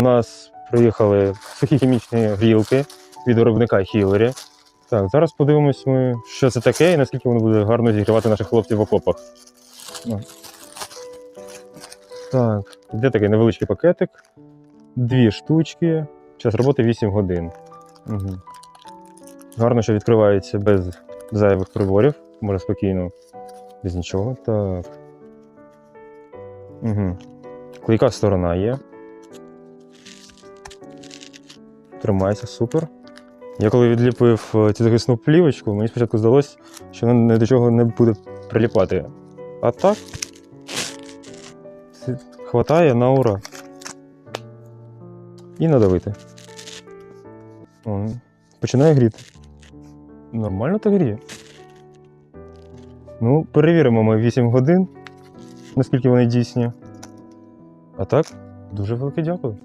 У нас приїхали сухі хімічні грілки від виробника Хілері. Так, зараз подивимось ми, що це таке і наскільки воно буде гарно зігрівати наших хлопців в окопах. Ну. Так, де такий невеличкий пакетик. Дві штучки. Час роботи 8 годин. Угу. Гарно, що відкривається без зайвих приборів. Може спокійно, без нічого. Так. Угу. Клейка сторона є. Тримається, супер. Я коли відліпив е, цю захисну плівочку, мені спочатку здалося, що вона ні до чого не буде приліпати. А так. Хватає на ура. І надавити. О, починає гріти. Нормально так гріє. Ну, перевіримо ми 8 годин, наскільки вони дійсні. А так, дуже велике дякую.